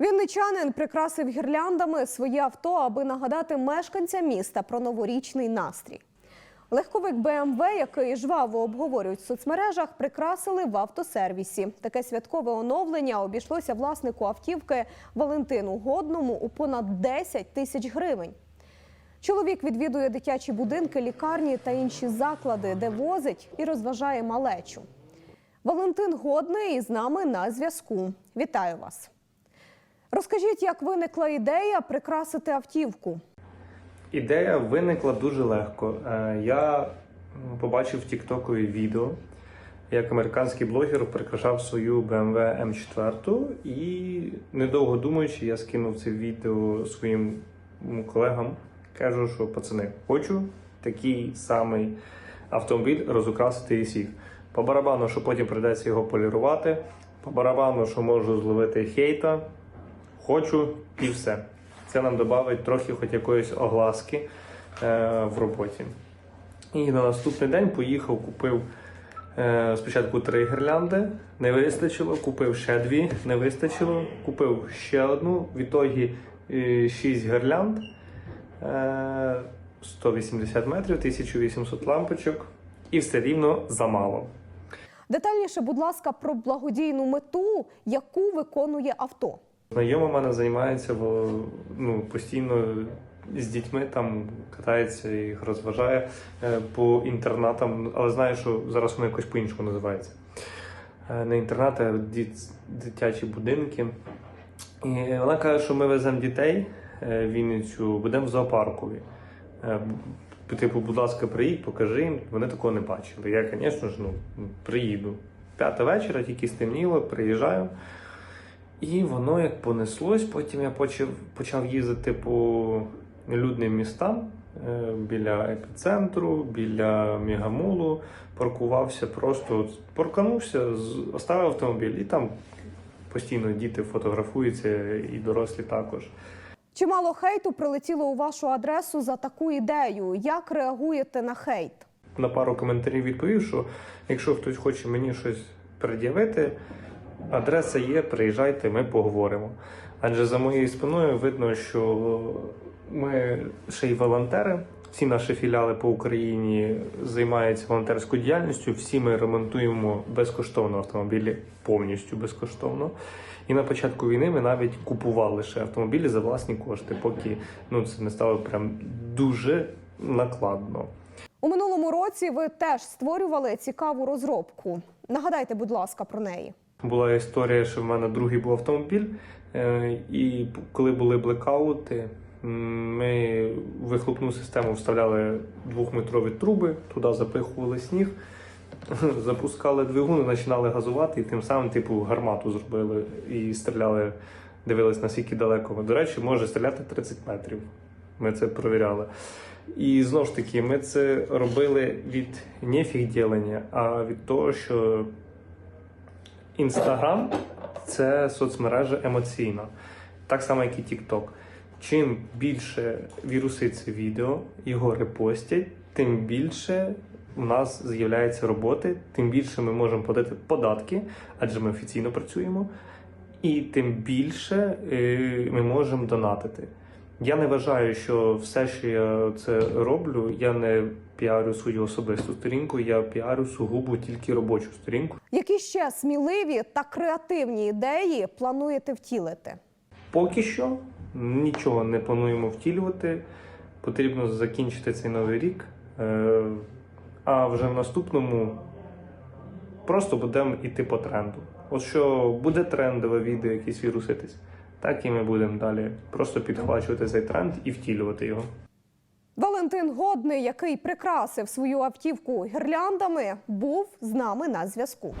Вінничанин прикрасив гірляндами своє авто, аби нагадати мешканцям міста про новорічний настрій. Легковик БМВ, який жваво обговорюють в соцмережах, прикрасили в автосервісі. Таке святкове оновлення обійшлося власнику автівки Валентину Годному у понад 10 тисяч гривень. Чоловік відвідує дитячі будинки, лікарні та інші заклади, де возить і розважає малечу. Валентин Годний із нами на зв'язку. Вітаю вас. Розкажіть, як виникла ідея прикрасити автівку? Ідея виникла дуже легко. Е, Я побачив в Тіктокові відео, як американський блогер прикрашав свою BMW M4 і недовго думаючи, я скинув це відео своїм колегам. Кажу, що пацани, хочу такий самий автомобіль розукрасити і всіх. По барабану, що потім прийдеться його полірувати, по барабану, що можу зловити хейта, хочу і все. Це нам додавить трохи хоч якоїсь огласки е, в роботі. І на наступний день поїхав, купив е, спочатку три гірлянди, не вистачило, купив ще дві, не вистачило, купив ще одну, в ітогі е, шість гірлянд, е, 180 метрів, 1800 лампочок, і все рівно замало. Детальніше, будь ласка, про благодійну мету, яку виконує авто. Знайома мене займається ну, постійно з дітьми, там катається і їх розважає е, по інтернатам, але знаю, що зараз воно якось по-іншому називається. Е, Не інтернати, а дитячі будинки. І вона каже, що ми веземо дітей е, в Вінницю, будемо в зоопаркові. Типу, будь ласка, приїдь, покажи їм. Вони такого не бачили. Я, звісно ж, ну, приїду. П'ята вечора, тільки стемніло, приїжджаю. І воно як понеслось. Потім я почав, почав їздити по людним містам е, біля епіцентру, біля мегамолу, паркувався, просто парканувся, оставив автомобіль, і там постійно діти фотографуються, і дорослі також. Чимало хейту прилетіло у вашу адресу за таку ідею. Як реагуєте на хейт? на пару коментарів відповів, що якщо хтось хоче мені щось пред'явити, адреса є, приїжджайте, ми поговоримо. Адже за моєю спиною видно, що ми ще й волонтери. Всі наші філіали по Україні займаються волонтерською діяльністю. Всі ми ремонтуємо безкоштовно автомобілі, повністю безкоштовно. І на початку війни ми навіть купували ще автомобілі за власні кошти, поки ну це не стало прям дуже накладно. У минулому році ви теж створювали цікаву розробку. Нагадайте, будь ласка, про неї. Була історія, що в мене другий був автомобіль, е, і коли були блекаути, ми в вихлопну систему вставляли двохметрові труби, туди запихували сніг, запускали двигун, починали газувати, і тим самим, типу, гармату зробили і стріляли, дивились наскільки далеко. До речі, може стріляти 30 метрів. Ми це провіряли. І знову ж таки, ми це робили від не фігділення, а від того, що Інстаграм це соцмережа емоційна, так само, як і TikTok. Чим більше вірусить це відео, його репостять, тим більше у нас з'являється роботи, тим більше ми можемо платити податки, адже ми офіційно працюємо, і тим більше е, ми можемо донатити. Я не вважаю, що все, що я це роблю, я не піарю свою особисту сторінку, я піарю сугубо тільки робочу сторінку. Які ще сміливі та креативні ідеї плануєте втілити? Поки що нічого не плануємо втілювати. Потрібно закінчити цей новий рік. Е, А вже в наступному просто будемо йти по тренду. От що буде трендове відео, якісь віруситись, так і ми будемо далі просто підхвачувати цей тренд і втілювати його. Валентин Годний, який прикрасив свою автівку гірляндами, був з нами на зв'язку.